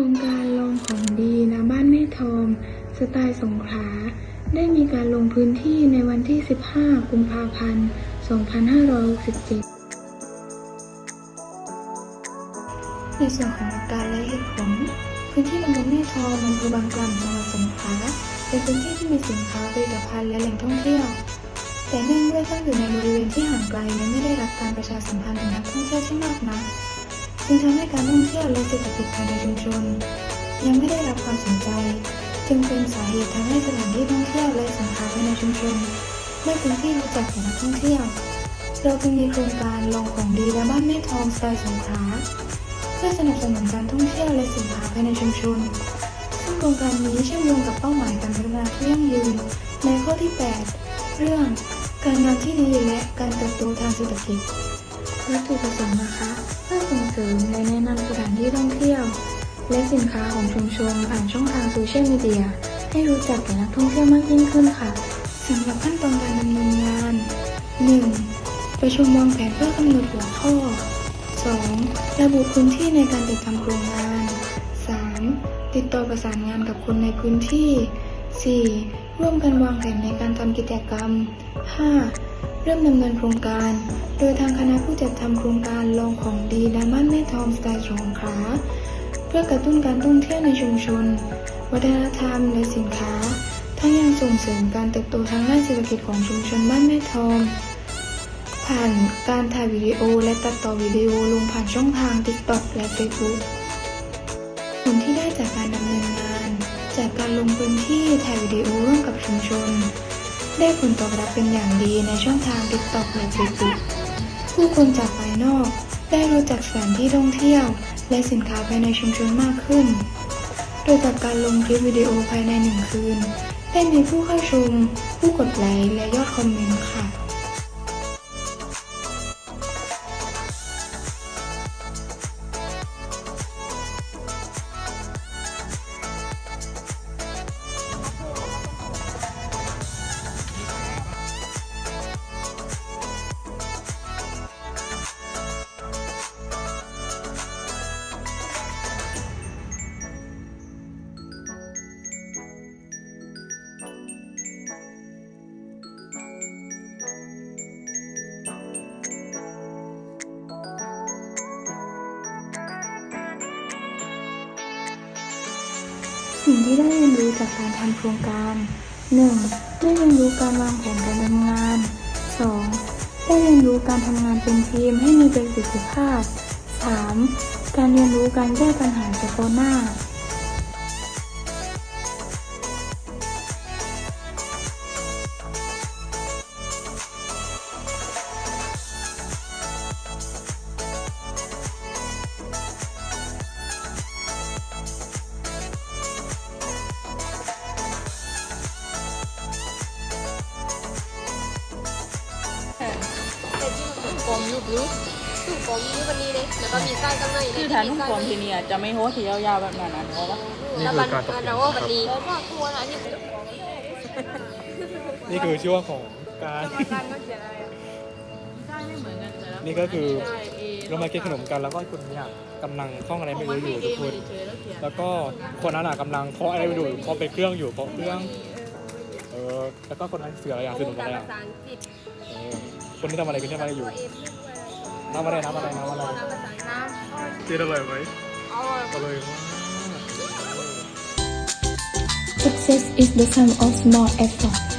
ครงการลองของดีณบ้านแม่ทองสไตล์สงขลา ได้มีการลงพื้นที่ในวันที่ 15 กุมภาพันธ์ 2567ในส่วนของหลักการและเหตุผล พื้นที่ตำบลแม่ทองอำเภอบางกล่ำจังหวัดสงขลาเป็นพื้นที่ที่มีสินค้าผลิตภัณฑ์และแหล่งท่องเที่ยว แต่เนื่องด้วยตั้งอยู่ในบริเวณที่ห่างไกลและไม่ได้รับการประชาสัมพันธ์ถึงนักท่องเที่ยวที่มากนัก จึงทำให้การท่องเที่ยวและเศรษฐกิจภายในชุมชน ยังไม่ได้รับความสนใจ จึงเป็นสาเหตุทำให้สถานที่ท่องเที่ยวและสินค้าภายในชุมชน ไม่เป็นที่รู้จักของนักท่องเที่ยว เราจึงมีโครงการลองของดีและบ้านแม่ทองสไตล์สงขลาเพื่อสนับสนุนการท่องเที่ยวและสินค้าภายในชุมชนซึ่งโครงการนี้เชื่อมโยงกับเป้าหมายการพัฒนาที่ยั่งยืนในข้อที่ 8 เรื่องการงานที่ดีและการเติบโตทางเศรษฐกิจวัตถุประสงค์นะคะ ที่ท่องเที่ยว และสินค้าของชุมชนผ่านช่องทางโซเชียลมีเดียให้รู้จักแก่นักท่องเที่ยวมากยิ่งขึ้นค่ะสำหรับขั้นตอนการดำเนินงาน 1. ประชุมวางแผนเพื่อกำหนดหัวข้อ 2. ระบุพื้นที่ในการจัดทำโครงงาน 3. ติดต่อประสานงานกับคนในพื้นที่ 4. ร่วมกันวางแผนในการทำกิจกรรม 5. เริ่มดำเนินโครงการ โดยทางคณะผู้จัดทำโครงการลองของดีและบ้านแม่ทองสไตล์สงขลาเพื่อกระตุ้นการท่องเที่ยวในชุมชน วัฒนธรรมและสินค้า ทั้งยังส่งเสริมการเติบโตทางด้านเศรษฐกิจของชุมชนบ้านแม่ทองผ่านการถ่ายวิดีโอและตัดต่อวิดีโอลงผ่านช่องทาง TikTok และ Facebook จากการลงพื้นที่ถ่ายวิดีโอร่วมกับชุมชน ได้ผลตอบรับเป็นอย่างดีในช่องทาง TikTok และ Facebook ผู้คนจากภายนอกได้รู้จักสถานที่ท่องเที่ยว และสินค้าภายในชุมชนมากขึ้น โดยจากการลงคลิปวิดีโอภายในหนึ่งคืน ได้มีผู้เข้าชม ผู้กดไลค์และยอดคอมเมนต์ค่ะ สิ่งที่ได้เรียนรู้จากการทำโครงการ 1. ได้เรียนรู้การวางแผนการทำงาน 2. ได้เรียนรู้การทำงานเป็นทีมให้มีประสิทธิภาพ 3. การเรียนรู้การแก้ปัญหาเฉพาะหน้า กลมลูกรู้ตู้กลมนี่วันนี้เลยแล้วก็มีไส้ข้างในคือฐานนุ่งกลมทีนี้จะไม่โหที่ยาวๆแบบนั้นนะเพราะว่าแล้วมันเราว่าวันนี้แล้วก็ตัวนะนี่นี่คือช่วงของการการก็เขียนอะไรใช่ไม่เหมือนกันแต่ละนี่ก็คือเรามากินขนมกันแล้วก็คนเนี่ยกำลังท่องอะไรไม่รู้อยู่ทุกคน แล้วก็คนนั้นอะกำลังเคาะอะไรไม่รู้เคาะไปเครื่องอยู่เคาะเครื่อง เออ แล้วก็คนนั้นเสืออะไรอย่างสนุกอะไรภาอะษาอังกฤษเออ คนที่ทำอะไรกันทำอะไรอยู่ตัวเอ็มด้วยน้ำอะไรน้ำอะไรน้ำอะไรน้ำภาษาน้ำกินอร่อยไหมอ๋ออร่อยมาก Success is the sum of small efforts